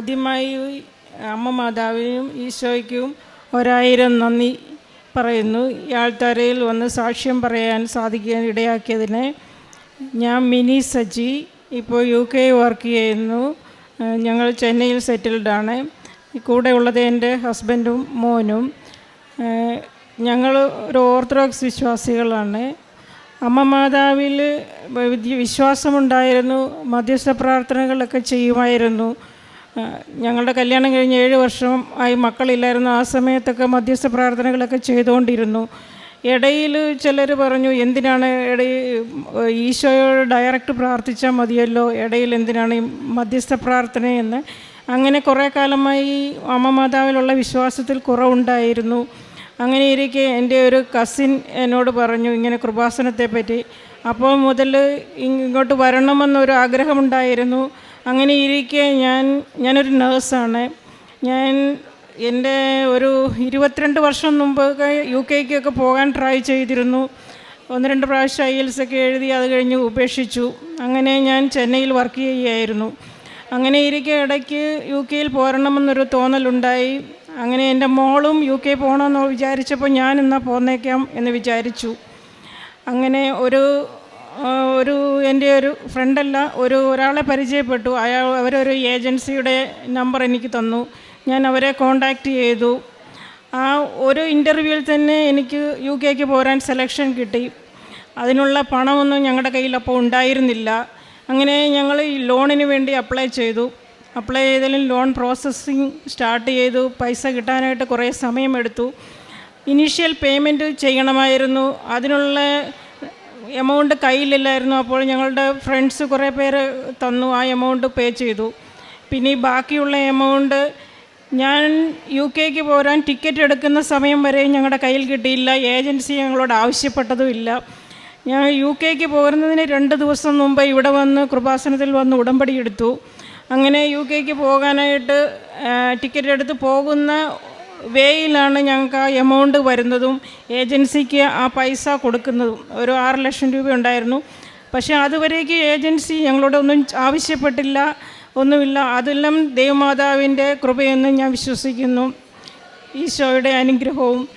ആദ്യമായി അമ്മ മാതാവിനും ഈശോയ്ക്കും ഒരായിരം നന്ദി പറയുന്നു. തരയിൽ വന്ന് സാക്ഷ്യം പറയാൻ സാധിക്കാൻ ഇടയാക്കിയതിന് ഞാൻ മിനി സജി ഇപ്പോൾ യു കെ വർക്ക് ചെയ്യുന്നു. ഞങ്ങൾ ചെന്നൈയിൽ സെറ്റിൽഡാണ് കൂടെ ഉള്ളത് എന്റെ ഹസ്ബൻഡും മോനും. ഞങ്ങൾ ഒരു ഓർത്തഡോക്സ് വിശ്വാസികളാണ്. അമ്മ മാതാവിൽ വിശ്വാസമുണ്ടായിരുന്നു. മധ്യസ്ഥ പ്രാർത്ഥനകളൊക്കെ ചെയ്യുമായിരുന്നു. ഞങ്ങളുടെ കല്യാണം കഴിഞ്ഞ് ഏഴ് വർഷം ആയി മക്കളില്ലായിരുന്നു. ആ സമയത്തൊക്കെ മധ്യസ്ഥ പ്രാർത്ഥനകളൊക്കെ ചെയ്തുകൊണ്ടിരുന്നു. ഇടയിൽ ചിലർ പറഞ്ഞു എന്തിനാണ് ഇടയിൽ ഈശോയോട് ഡയറക്റ്റ് പ്രാർത്ഥിച്ചാൽ മതിയല്ലോ? ഇടയിൽ എന്തിനാണ് ഈ മധ്യസ്ഥ പ്രാർത്ഥനയെന്ന്? അങ്ങനെ കുറേ കാലമായി അമ്മ മാതാവിലുള്ള വിശ്വാസത്തിൽ കുറവുണ്ടായിരുന്നു. അങ്ങനെ ഇരിക്കെ എന്റെ ഒരു കസിൻ എന്നോട് പറഞ്ഞു ഇങ്ങനെ കൃപാസനത്തെ പറ്റി അപ്പോൾ മുതൽ ഇങ്ങോട്ട് വരണമെന്നൊരു ആഗ്രഹമുണ്ടായിരുന്നു. അങ്ങനെ ഇരിക്കെ ഞാൻ ഞാനൊരു നേഴ്സാണ്. ഞാൻ എന്റെ ഒരു ഇരുപത്തിരണ്ട് വർഷം മുമ്പ് യു കെക്കൊക്കെ പോകാൻ ട്രൈ ചെയ്തിരുന്നു. ഒന്ന് രണ്ട് പ്രാവശ്യം ഐ എൽസ് ഒക്കെ എഴുതി അത് കഴിഞ്ഞ് ഉപേക്ഷിച്ചു. അങ്ങനെ ഞാൻ ചെന്നൈയിൽ വർക്ക് ചെയ്യുകയായിരുന്നു. അങ്ങനെ ഇരിക്കെ ഇടയ്ക്ക് യു കെയിൽ പോരണമെന്നൊരു തോന്നലുണ്ടായി. അങ്ങനെ എന്റെ മോളും യു കെ പോകണമെന്ന് വിചാരിച്ചപ്പോൾ ഞാൻ എന്നാൽ പോന്നേക്കാം എന്ന് വിചാരിച്ചു. അങ്ങനെ ഒരു ഒരു എന്റെ ഒരു ഫ്രണ്ടല്ല ഒരു ഒരാളെ പരിചയപ്പെട്ടു. അയാൾ അവരൊരു ഏജൻസിയുടെ നമ്പർ എനിക്ക് തന്നു. ഞാൻ അവരെ കോണ്ടാക്റ്റ് ചെയ്തു. ആ ഒരു ഇന്റർവ്യൂവിൽ തന്നെ എനിക്ക് യു കെക്ക് പോരാൻ സെലക്ഷൻ കിട്ടി. അതിനുള്ള പണമൊന്നും ഞങ്ങളുടെ കയ്യിൽ അപ്പോൾ ഉണ്ടായിരുന്നില്ല. അങ്ങനെ ഞങ്ങൾ ഈ ലോണിന് വേണ്ടി അപ്ലൈ ചെയ്തു. അപ്ലൈ ചെയ്തതിലും ലോൺ പ്രോസസ്സിങ് സ്റ്റാർട്ട് ചെയ്തു. പൈസ കിട്ടാനായിട്ട് കുറേ സമയമെടുത്തു. ഇനീഷ്യൽ പേയ്മെന്റ് ചെയ്യണമായിരുന്നു. അതിനുള്ള എമൗണ്ട് കയ്യിലില്ലായിരുന്നു. അപ്പോൾ ഞങ്ങളുടെ ഫ്രണ്ട്സ് കുറേ പേര് തന്നു. ആ എമൗണ്ട് പേ ചെയ്തു. പിന്നെ ഈ ബാക്കിയുള്ള എമൗണ്ട് ഞാൻ യു കെക്ക് പോരാൻ ടിക്കറ്റ് എടുക്കുന്ന സമയം വരെ ഞങ്ങളുടെ കയ്യിൽ കിട്ടിയില്ല. ഏജൻസി ഞങ്ങളോട് ആവശ്യപ്പെട്ടതുമില്ല ഞാൻ യു കെക്ക് പോകുന്നതിന് രണ്ട് ദിവസം മുമ്പ് ഇവിടെ വന്ന് കൃപാസനത്തിൽ വന്ന് ഉടമ്പടി എടുത്തു. അങ്ങനെ യു കെക്ക് പോകാനായിട്ട് ടിക്കറ്റ് എടുത്ത് പോകുന്ന വേയിലാണ് ഞങ്ങൾക്ക് ആ എമൗണ്ട് വരുന്നതും ഏജൻസിക്ക് ആ പൈസ കൊടുക്കുന്നതും. ഒരു ആറ് ലക്ഷം രൂപ ഉണ്ടായിരുന്നു. പക്ഷേ അതുവരേക്ക് ഏജൻസി ഞങ്ങളോടൊന്നും ആവശ്യപ്പെട്ടില്ല ഒന്നുമില്ല. അതെല്ലാം ദൈവമാതാവിന്റെ കൃപയെന്ന് ഞാൻ വിശ്വസിക്കുന്നു. ഈശോയുടെ അനുഗ്രഹവും.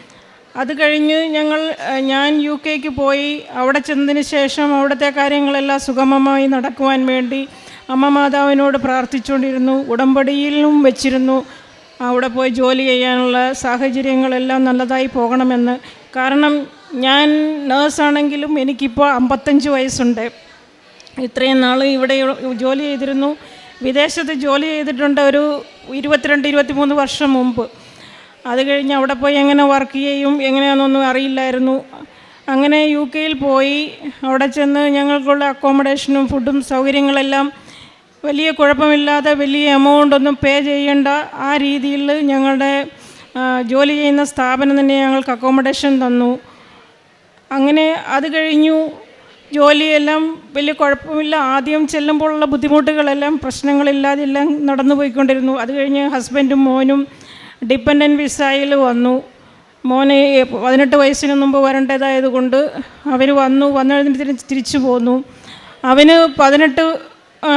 അത് കഴിഞ്ഞ് ഞങ്ങൾ ഞാൻ യു കെക്ക് പോയി. അവിടെ ചെന്നതിന് ശേഷം അവിടുത്തെ കാര്യങ്ങളെല്ലാം സുഗമമായി നടക്കുവാൻ വേണ്ടി അമ്മ മാതാവിനോട് പ്രാർത്ഥിച്ചുകൊണ്ടിരുന്നു. ഉടമ്പടിയിലും വെച്ചിരുന്നു. അവിടെ പോയി ജോലി ചെയ്യാനുള്ള സാഹചര്യങ്ങളെല്ലാം നല്ലതായി പോകണമെന്ന്. കാരണം ഞാൻ നേഴ്സാണെങ്കിലും എനിക്കിപ്പോൾ അമ്പത്തഞ്ച് വയസ്സുണ്ട്. ഇത്രയും നാൾ ഇവിടെ ജോലി ചെയ്തിരുന്നു. വിദേശത്ത് ജോലി ചെയ്തിട്ടുണ്ട് ഒരു ഇരുപത്തിരണ്ട് ഇരുപത്തിമൂന്ന് വർഷം മുമ്പ്. അത് കഴിഞ്ഞ് അവിടെ പോയി എങ്ങനെ വർക്ക് ചെയ്യും എങ്ങനെയാണെന്നൊന്നും അറിയില്ലായിരുന്നു. അങ്ങനെ യു കെയിൽ പോയി. അവിടെ ചെന്ന് ഞങ്ങൾക്കുള്ള അക്കോമഡേഷനും ഫുഡും സൗകര്യങ്ങളെല്ലാം വലിയ കുഴപ്പമില്ലാതെ വലിയ എമൗണ്ട് ഒന്നും പേ ചെയ്യേണ്ട ആ രീതിയിൽ ഞങ്ങളുടെ ജോലി ചെയ്യുന്ന സ്ഥാപനം തന്നെ ഞങ്ങൾക്ക് അക്കോമഡേഷൻ തന്നു. അങ്ങനെ അത് കഴിഞ്ഞു. ജോലിയെല്ലാം വലിയ കുഴപ്പമില്ല. ആദ്യം ചെല്ലുമ്പോഴുള്ള ബുദ്ധിമുട്ടുകളെല്ലാം പ്രശ്നങ്ങളില്ലാതെ എല്ലാം നടന്നു പോയിക്കൊണ്ടിരുന്നു. അത് കഴിഞ്ഞ് ഹസ്ബൻഡും മോനും ഡിപ്പെൻഡന്റ് വിസയിൽ വന്നു. മോനെ പതിനെട്ട് വയസ്സിന് മുമ്പ് വരേണ്ടതായത് കൊണ്ട് അവർ വന്നു. വന്നതിന് തിരിച്ചു പോന്നു. അവന് പതിനെട്ട്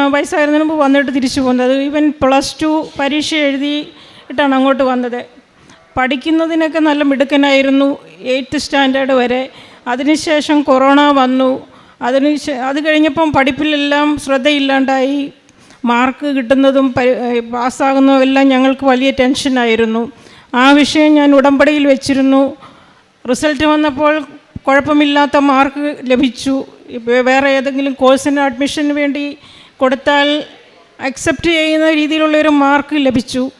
വയസ്സായിരുന്നതിന് മുമ്പ് വന്നിട്ട് തിരിച്ചു പോകുന്നത്. ഇവൻ പ്ലസ് ടു പരീക്ഷ എഴുതിയിട്ടാണ് അങ്ങോട്ട് വന്നത്. പഠിക്കുന്നതിനൊക്കെ നല്ല മിടുക്കനായിരുന്നു എയ്ത്ത് സ്റ്റാൻഡേർഡ് വരെ. അതിനുശേഷം കൊറോണ വന്നു. അതിന് അത് കഴിഞ്ഞപ്പം പഠിപ്പിലെല്ലാം ശ്രദ്ധയില്ലാണ്ടായി. മാർക്ക് കിട്ടുന്നതും പാസ്സാകുന്നതും എല്ലാം ഞങ്ങൾക്ക് വലിയ ടെൻഷനായിരുന്നു ആ വിഷയം ഞാൻ ഉടമ്പടിയിൽ വെച്ചിരുന്നു. റിസൾട്ട് വന്നപ്പോൾ കുഴപ്പമില്ലാത്ത മാർക്ക് ലഭിച്ചു. വേറെ ഏതെങ്കിലും കോഴ്സിന് അഡ്മിഷന് വേണ്ടി കൊടുത്താൽ അക്സെപ്റ്റ് ചെയ്യുന്ന രീതിയിലുള്ളൊരു മാർക്ക് ലഭിച്ചു.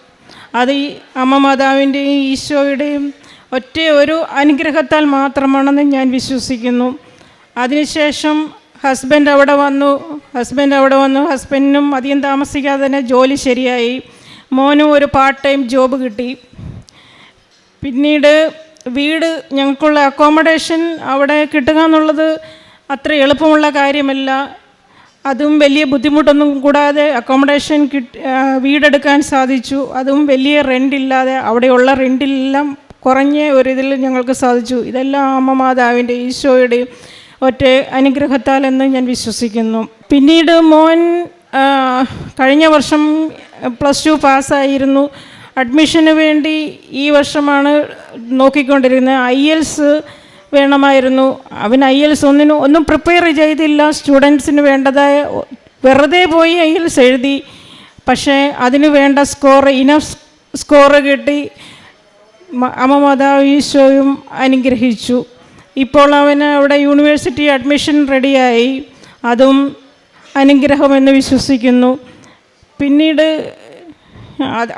അത് ഈ അമ്മ മാതാവിന്റെയും ഈശോയുടെയും ഒറ്റ ഒരു അനുഗ്രഹത്താൽ മാത്രമാണെന്ന് ഞാൻ വിശ്വസിക്കുന്നു. അതിനുശേഷം ഹസ്ബൻഡ് അവിടെ വന്നു. ഹസ്ബൻഡ് അവിടെ വന്നു. ഹസ്ബൻഡിനും അധികം താമസിക്കാതെ തന്നെ ജോലി ശരിയായി. മോനും ഒരു പാർട്ട് ടൈം ജോബ് കിട്ടി. പിന്നീട് വീട് ഞങ്ങൾക്കുള്ള അക്കോമഡേഷൻ അവിടെ കിട്ടുക എന്നുള്ളത് അത്ര എളുപ്പമുള്ള കാര്യമല്ല. അതും വലിയ ബുദ്ധിമുട്ടൊന്നും കൂടാതെ അക്കോമഡേഷൻ കിട്ടി വീടെടുക്കാൻ സാധിച്ചു. അതും വലിയ റെന്റ് ഇല്ലാതെ അവിടെയുള്ള റെന്റിലെല്ലാം കുറഞ്ഞ ഒരിതിൽ ഞങ്ങൾക്ക് സാധിച്ചു. ഇതെല്ലാം അമ്മ മാതാവിന്റെ ഈശോയുടെയും ഒറ്റ അനുഗ്രഹത്താൽ എന്ന് ഞാൻ വിശ്വസിക്കുന്നു. പിന്നീട് മോൻ കഴിഞ്ഞ വർഷം പ്ലസ് ടു പാസ്സായിരുന്നു അഡ്മിഷന് വേണ്ടി ഈ വർഷമാണ് നോക്കിക്കൊണ്ടിരുന്നത്. ഐ എൽസ് വേണമായിരുന്നു. അവൻ ഐ എൽസ് ഒന്നിനും ഒന്നും പ്രിപ്പയർ ചെയ്തില്ല. സ്റ്റുഡൻസിന് വേണ്ടതായ വെറുതെ പോയി ഐ എൽസ് എഴുതി. പക്ഷേ അതിന് വേണ്ട സ്കോർ ഇനഫ് സ്കോറ് കിട്ടി. അമ്മ അനുഗ്രഹിച്ചു. ഇപ്പോൾ അവന് അവിടെ യൂണിവേഴ്സിറ്റി അഡ്മിഷൻ റെഡിയായി അതും അനുഗ്രഹമെന്ന് വിശ്വസിക്കുന്നു. പിന്നീട്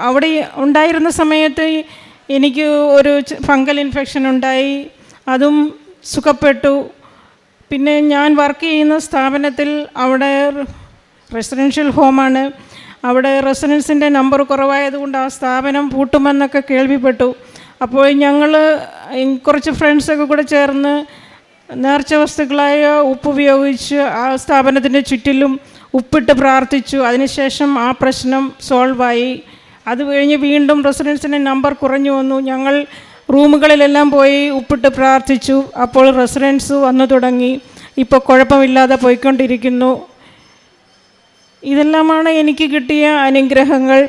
അവിടെ ഉണ്ടായിരുന്ന സമയത്ത് എനിക്ക് ഒരു ഫംഗൽ ഇൻഫെക്ഷൻ ഉണ്ടായി. അതും സുഖപ്പെട്ടു. പിന്നെ ഞാൻ വർക്ക് ചെയ്യുന്ന സ്ഥാപനത്തിൽ അവിടെ റെസിഡൻഷ്യൽ ഹോമാണ് അവിടെ റെസിഡൻസിന്റെ നമ്പർ കുറവായതുകൊണ്ട് ആ സ്ഥാപനം പൂട്ടുമെന്നൊക്കെ കേൾവിപ്പെട്ടു. അപ്പോൾ ഞങ്ങൾ കുറച്ച് ഫ്രണ്ട്സൊക്കെ കൂടെ ചേർന്ന് നേർച്ച വസ്തുക്കളായ ഉപ്പ് ഉപയോഗിച്ച് ആ സ്ഥാപനത്തിന്റെ ചുറ്റിലും ഉപ്പിട്ട് പ്രാർത്ഥിച്ചു. അതിനുശേഷം ആ പ്രശ്നം സോൾവായി അത് കഴിഞ്ഞ് വീണ്ടും റെസിഡൻസിന്റെ നമ്പർ കുറഞ്ഞു വന്നു. ഞങ്ങൾ റൂമുകളിലെല്ലാം പോയി ഉപ്പിട്ട് പ്രാർത്ഥിച്ചു. അപ്പോൾ റെസിഡൻസ് വന്നു തുടങ്ങി. ഇപ്പോൾ കുഴപ്പമില്ലാതെ പോയിക്കൊണ്ടിരിക്കുന്നു. ഇതെല്ലാമാണ് എനിക്ക് കിട്ടിയ അനുഗ്രഹങ്ങൾ.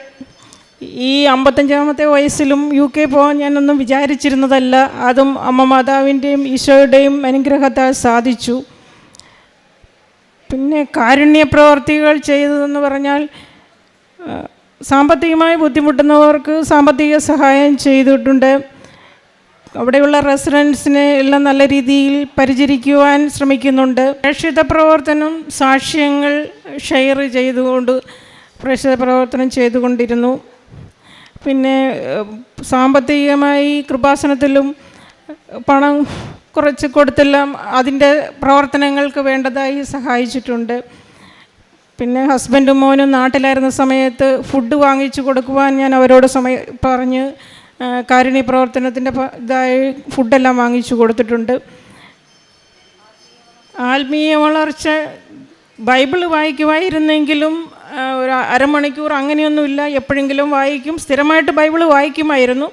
ഈ അമ്പത്തഞ്ചാമത്തെ വയസ്സിലും യു കെ പോകാൻ ഞാനൊന്നും വിചാരിച്ചിരുന്നതല്ല. അതും അമ്മ മാതാവിന്റെയും ഈശോയുടെയും അനുഗ്രഹത്താൽ സാധിച്ചു. പിന്നെ കാരുണ്യ പ്രവർത്തികൾ ചെയ്തതെന്ന് പറഞ്ഞാൽ സാമ്പത്തികമായി ബുദ്ധിമുട്ടുന്നവർക്ക് സാമ്പത്തിക സഹായം ചെയ്തിട്ടുണ്ട്. അവിടെയുള്ള റെസിഡൻസിനെ എല്ലാം നല്ല രീതിയിൽ പരിചരിക്കുവാൻ ശ്രമിക്കുന്നുണ്ട്. പ്രേക്ഷിത പ്രവർത്തനം സാക്ഷ്യങ്ങൾ ഷെയർ ചെയ്തുകൊണ്ട് പ്രേക്ഷിത പ്രവർത്തനം ചെയ്തുകൊണ്ടിരുന്നു. പിന്നെ സാമ്പത്തികമായി കൃപാസനത്തിലും പണം കുറച്ച് കൊടുത്തെല്ലാം അതിന്റെ പ്രവർത്തനങ്ങൾക്ക് വേണ്ടതായി സഹായിച്ചിട്ടുണ്ട്. പിന്നെ ഹസ്ബൻഡും മോനും നാട്ടിലായിരുന്ന സമയത്ത് ഫുഡ് വാങ്ങിച്ചു കൊടുക്കുവാൻ ഞാൻ അവരോട് സമയം പറഞ്ഞ് കാരുണ്യ പ്രവർത്തനത്തിന്റെ ഇതായി ഫുഡെല്ലാം വാങ്ങിച്ചു കൊടുത്തിട്ടുണ്ട്. ആത്മീയ വളർച്ച ബൈബിൾ വായിക്കുമായിരുന്നെങ്കിലും ഒരു അരമണിക്കൂർ അങ്ങനെയൊന്നുമില്ല. എപ്പോഴെങ്കിലും വായിക്കും. സ്ഥിരമായിട്ട് ബൈബിൾ വായിക്കുമായിരുന്നു.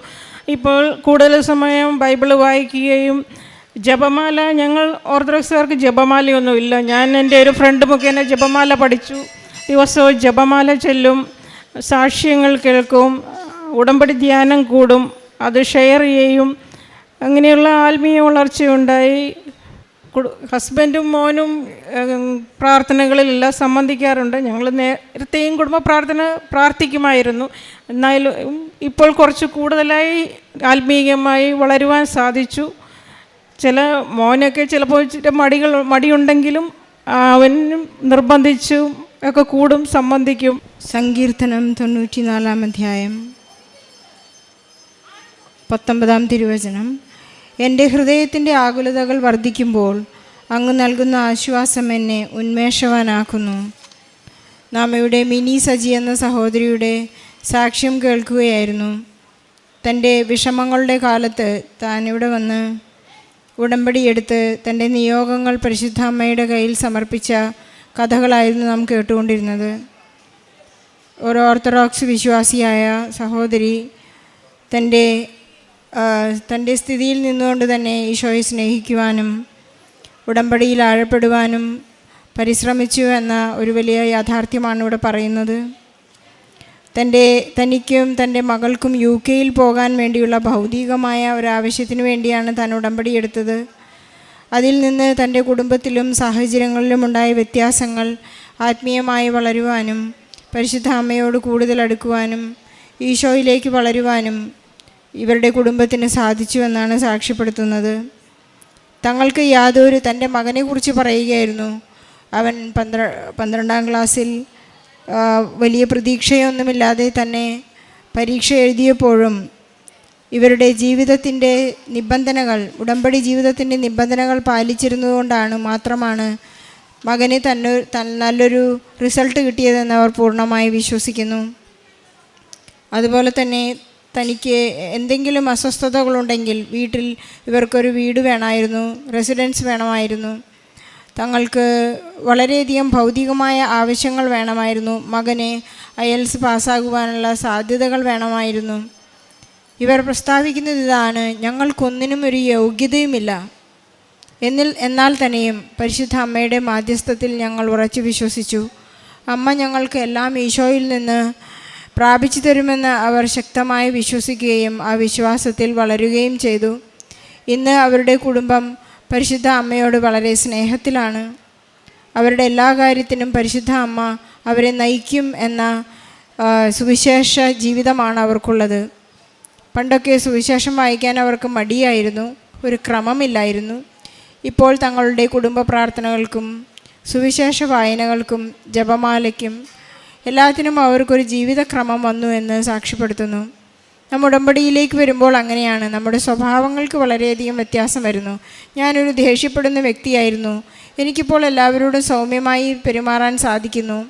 ഇപ്പോൾ കൂടുതൽ സമയം ബൈബിൾ വായിക്കുകയും ജപമാല ഞങ്ങൾ ഓർത്തഡോക്സുകാർക്ക് ജപമാലയൊന്നുമില്ല. ഞാൻ എന്റെ ഒരു ഫ്രണ്ട് മുഖേന ജപമാല പഠിച്ചു. ദിവസവും ജപമാല ചെല്ലും സാക്ഷ്യങ്ങൾ കേൾക്കും. ഉടമ്പടി ധ്യാനം കൂടും അത് ഷെയർ ചെയ്യും. അങ്ങനെയുള്ള ആത്മീയ വളർച്ചയുണ്ടായി. ഹസ്ബൻഡും മോനും പ്രാർത്ഥനകളിലെല്ലാം സംബന്ധിക്കാറുണ്ട്. ഞങ്ങൾ നേരത്തെയും കുടുംബ പ്രാർത്ഥന പ്രാർത്ഥിക്കുമായിരുന്നു. എന്നാലും ഇപ്പോൾ കുറച്ച് കൂടുതലായി ആത്മീയമായി വളരുവാൻ സാധിച്ചു. ചില മോനൊക്കെ ചിലപ്പോൾ ചില മടികൾ മടിയുണ്ടെങ്കിലും അവനും നിർബന്ധിച്ചും ഒക്കെ കൂടും സംബന്ധിക്കും. സങ്കീർത്തനം തൊണ്ണൂറ്റിനാലാം അധ്യായം. പത്തൊമ്പതാം തിരുവചനം. എന്റെ ഹൃദയത്തിന്റെ ആകുലതകൾ വർദ്ധിക്കുമ്പോൾ അങ്ങ് നൽകുന്ന ആശ്വാസം എന്നെ ഉന്മേഷവാനാക്കുന്നു. നാം ഇവിടെ മിനി സജി എന്ന സഹോദരിയുടെ സാക്ഷ്യം കേൾക്കുകയായിരുന്നു. തന്റെ വിഷമങ്ങളുടെ കാലത്ത് താൻ ഇവിടെ വന്ന് ഉടമ്പടി എടുത്ത് തന്റെ നിയോഗങ്ങൾ പരിശുദ്ധ അമ്മയുടെ കയ്യിൽ സമർപ്പിച്ച കഥകളായിരുന്നു നാം കേട്ടുകൊണ്ടിരുന്നത്. ഒരു ഓർത്തഡോക്സ് വിശ്വാസിയായ സഹോദരി തന്റെ തന്റെ സ്ഥിതിയിൽ നിന്നുകൊണ്ട് തന്നെ ഈശോയെ സ്നേഹിക്കുവാനും ഉടമ്പടിയിൽ ആഴപ്പെടുവാനും പരിശ്രമിച്ചു എന്ന ഒരു വലിയ യാഥാർത്ഥ്യമാണ് ഇവിടെ പറയുന്നത്. തന്റെ തനിക്കും തന്റെ മകൾക്കും യു കെയിൽ പോകാൻ വേണ്ടിയുള്ള ഭൗതികമായ ഒരാവശ്യത്തിന് വേണ്ടിയാണ് താൻ ഉടമ്പടി എടുത്തത്. അതിൽ നിന്ന് തന്റെ കുടുംബത്തിലും സാഹചര്യങ്ങളിലും ഉണ്ടായ വ്യത്യാസങ്ങൾ ആത്മീയമായി വളരുവാനും പരിശുദ്ധ അമ്മയോട് കൂടുതൽ അടുക്കുവാനും ഈശോയിലേക്ക് വളരുവാനും ഇവരുടെ കുടുംബത്തിന് സാധിച്ചു എന്നാണ് സാക്ഷ്യപ്പെടുത്തുന്നത്. തങ്ങൾക്ക് യാതൊരു തന്റെ മകനെക്കുറിച്ച് പറയുകയായിരുന്നു. അവൻ പന്ത്ര പന്ത്രണ്ടാം ക്ലാസ്സിൽ വലിയ പ്രതീക്ഷയൊന്നുമില്ലാതെ തന്നെ പരീക്ഷ എഴുതിയപ്പോഴും ഇവരുടെ ജീവിതത്തിന്റെ നിബന്ധനകൾ ഉടമ്പടി ജീവിതത്തിന്റെ നിബന്ധനകൾ പാലിച്ചിരുന്നതുകൊണ്ടാണ് മാത്രമാണ് മകന് തന്നെ നല്ലൊരു റിസൾട്ട് കിട്ടിയതെന്ന് അവർ പൂർണമായി വിശ്വസിക്കുന്നു. അതുപോലെ തന്നെ തനിക്ക് എന്തെങ്കിലും അസ്വസ്ഥതകളുണ്ടെങ്കിൽ വീട്ടിൽ ഇവർക്കൊരു വീട് വേണമായിരുന്നു റെസിഡൻസ് വേണമായിരുന്നു. തങ്ങൾക്ക് വളരെയധികം ഭൗതികമായ ആവശ്യങ്ങൾ വേണമായിരുന്നു. മകനെ അയൽസ് പാസ്സാകുവാനുള്ള സാധ്യതകൾ വേണമായിരുന്നു. ഇവർ പ്രസ്താവിക്കുന്നത് ഇതാണ് ഞങ്ങൾക്കൊന്നിനും ഒരു യോഗ്യതയുമില്ല. എന്നിൽ എന്നാൽ തന്നെയും പരിശുദ്ധ അമ്മയുടെ മാധ്യസ്ഥത്തിൽ ഞങ്ങൾ ഉറച്ചു വിശ്വസിച്ചു. അമ്മ ഞങ്ങൾക്ക് എല്ലാം ഈശോയിൽ നിന്ന് പ്രാപിച്ചു തരുമെന്ന് അവർ ശക്തമായി വിശ്വസിക്കുകയും ആ വിശ്വാസത്തിൽ വളരുകയും ചെയ്തു. ഇന്ന് അവരുടെ കുടുംബം പരിശുദ്ധ അമ്മയോട് വളരെ സ്നേഹത്തിലാണ്. അവരുടെ എല്ലാ കാര്യത്തിനും പരിശുദ്ധ അമ്മ അവരെ നയിക്കും എന്ന സുവിശേഷ ജീവിതമാണ് അവർക്കുള്ളത്. പണ്ടൊക്കെ സുവിശേഷം വായിക്കാൻ അവർക്ക് മടിയായിരുന്നു ഒരു ക്രമമില്ലായിരുന്നു. ഇപ്പോൾ തങ്ങളുടെ കുടുംബ പ്രാർത്ഥനകൾക്കും സുവിശേഷ വായനകൾക്കും ജപമാലയ്ക്കും എല്ലാത്തിനും അവർക്കൊരു ജീവിതക്രമം വന്നു എന്ന് സാക്ഷ്യപ്പെടുത്തുന്നു. നമ്മ ഉടമ്പടിയിലേക്ക് വരുമ്പോൾ അങ്ങനെയാണ്. നമ്മുടെ സ്വഭാവങ്ങൾക്ക് വളരെയധികം വ്യത്യാസം വരുന്നു. ഞാനൊരു ദേഷ്യപ്പെടുന്ന വ്യക്തിയായിരുന്നു. എനിക്കിപ്പോൾ എല്ലാവരോടും സൗമ്യമായി പെരുമാറാൻ സാധിക്കുന്നു.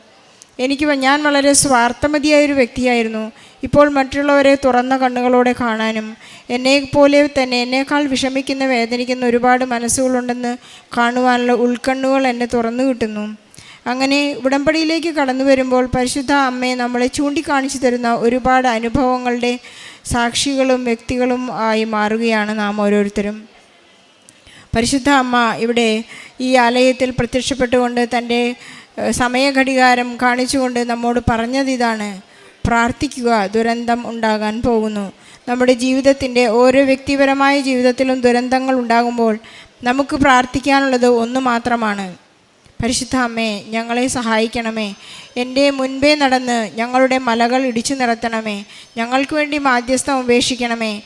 എനിക്ക് ഞാൻ വളരെ സ്വാർത്ഥമതിയായൊരു വ്യക്തിയായിരുന്നു. ഇപ്പോൾ മറ്റുള്ളവരെ തുറന്ന കണ്ണുകളോടെ കാണാനും എന്നെപ്പോലെ തന്നെ എന്നേക്കാൾ വിഷമിക്കുന്ന വേദനിക്കുന്ന ഒരുപാട് മനസ്സുകളുണ്ടെന്ന് കാണുവാനുള്ള ഉൾക്കണ്ണുകൾ എന്നെ തുറന്നു കിട്ടുന്നു. അങ്ങനെ ഉടമ്പടിയിലേക്ക് കടന്നു വരുമ്പോൾ പരിശുദ്ധ അമ്മയെ നമ്മളെ ചൂണ്ടിക്കാണിച്ചു തരുന്ന ഒരുപാട് അനുഭവങ്ങളുടെ സാക്ഷികളും വ്യക്തികളും ആയി മാറുകയാണ് നാം ഓരോരുത്തരും. പരിശുദ്ധ അമ്മ ഇവിടെ ഈ ആലയത്തിൽ പ്രത്യക്ഷപ്പെട്ടുകൊണ്ട് തന്റെ സമയഘടികാരം കാണിച്ചുകൊണ്ട് നമ്മോട് പറഞ്ഞത് ഇതാണ്. പ്രാർത്ഥിക്കുക ദുരന്തം ഉണ്ടാകാൻ പോകുന്നു. നമ്മുടെ ജീവിതത്തിന്റെ ഓരോ വ്യക്തിപരമായ ജീവിതത്തിലും ദുരന്തങ്ങൾ ഉണ്ടാകുമ്പോൾ നമുക്ക് പ്രാർത്ഥിക്കാനുള്ളത് ഒന്ന് മാത്രമാണ്. പരിശുദ്ധ അമ്മേ ഞങ്ങളെ സഹായിക്കണമേ. എന്റെ മുൻപേ നടന്ന് ഞങ്ങളുടെ മലകൾ ഇടിച്ചു നിരത്തണമേ ഞങ്ങൾക്ക് വേണ്ടി മാധ്യസ്ഥം ഉപേക്ഷിക്കണമേ.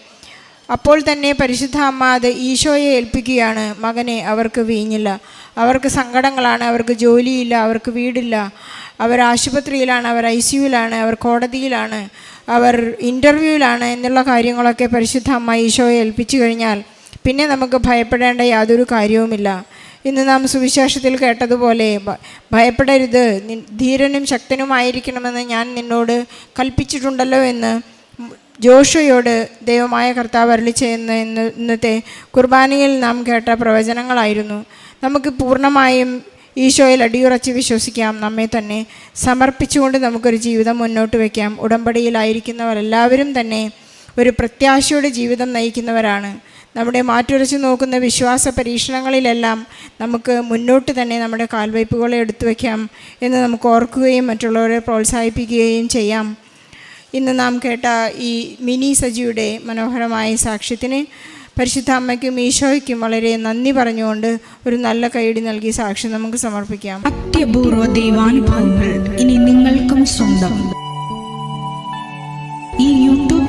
അപ്പോൾ തന്നെ പരിശുദ്ധ അമ്മ അത് ഈശോയെ ഏൽപ്പിക്കുകയാണ്. മകനെ അവർക്ക് വീഞ്ഞില്ല. അവർക്ക് സങ്കടങ്ങളാണ്. അവർക്ക് ജോലിയില്ല. അവർക്ക് വീടില്ല. അവർ ആശുപത്രിയിലാണ്. അവർ ഐ സിയുലാണ് അവർ കോടതിയിലാണ്. അവർ ഇന്റർവ്യൂവിലാണ് എന്നുള്ള കാര്യങ്ങളൊക്കെ പരിശുദ്ധ അമ്മ ഈശോയെ ഏൽപ്പിച്ചു കഴിഞ്ഞാൽ പിന്നെ നമുക്ക് ഭയപ്പെടേണ്ട യാതൊരു കാര്യവുമില്ല. ഇന്ന് നാം സുവിശേഷത്തിൽ കേട്ടതുപോലെ ഭയപ്പെടരുത്. ധീരനും ശക്തനുമായിരിക്കണമെന്ന് ഞാൻ നിന്നോട് കൽപ്പിച്ചിട്ടുണ്ടല്ലോ എന്ന് ജോഷയോട് ദൈവമായ കർത്താവ് അരളി ചെയ്യുന്ന ഇന്ന് ഇന്നത്തെ കുർബാനയിൽ നാം കേട്ട പ്രവചനങ്ങളായിരുന്നു. നമുക്ക് പൂർണമായും ഈശോയിൽ അടിയുറച്ച് വിശ്വസിക്കാം. നമ്മെ തന്നെ സമർപ്പിച്ചുകൊണ്ട് നമുക്കൊരു ജീവിതം മുന്നോട്ട് വയ്ക്കാം ഉടമ്പടിയിലായിരിക്കുന്നവരെല്ലാവരും തന്നെ ഒരു പ്രത്യാശയുടെ ജീവിതം നയിക്കുന്നവരാണ്. നമ്മുടെ മാറ്റുരച്ച് നോക്കുന്ന വിശ്വാസ പരീക്ഷണങ്ങളിലെല്ലാം നമുക്ക് മുന്നോട്ട് തന്നെ നമ്മുടെ കാൽവയ്പ്പുകളെ എടുത്തു വയ്ക്കാം എന്ന് നമുക്ക് ഓർക്കുകയും മറ്റുള്ളവരെ പ്രോത്സാഹിപ്പിക്കുകയും ചെയ്യാം. ഇന്ന് നാം കേട്ട ഈ മിനി സജിയുടെ മനോഹരമായ സാക്ഷ്യത്തിന് പരിശുദ്ധ അമ്മയ്ക്കും ഈശോയ്ക്കും വളരെ നന്ദി പറഞ്ഞുകൊണ്ട് ഒരു നല്ല കൈയടി നൽകി സാക്ഷി നമുക്ക് സമർപ്പിക്കാം. അത്യപൂർവ ദൈവാനുഭവങ്ങൾ ഇനി നിങ്ങൾക്കും സ്വന്തം. ഈ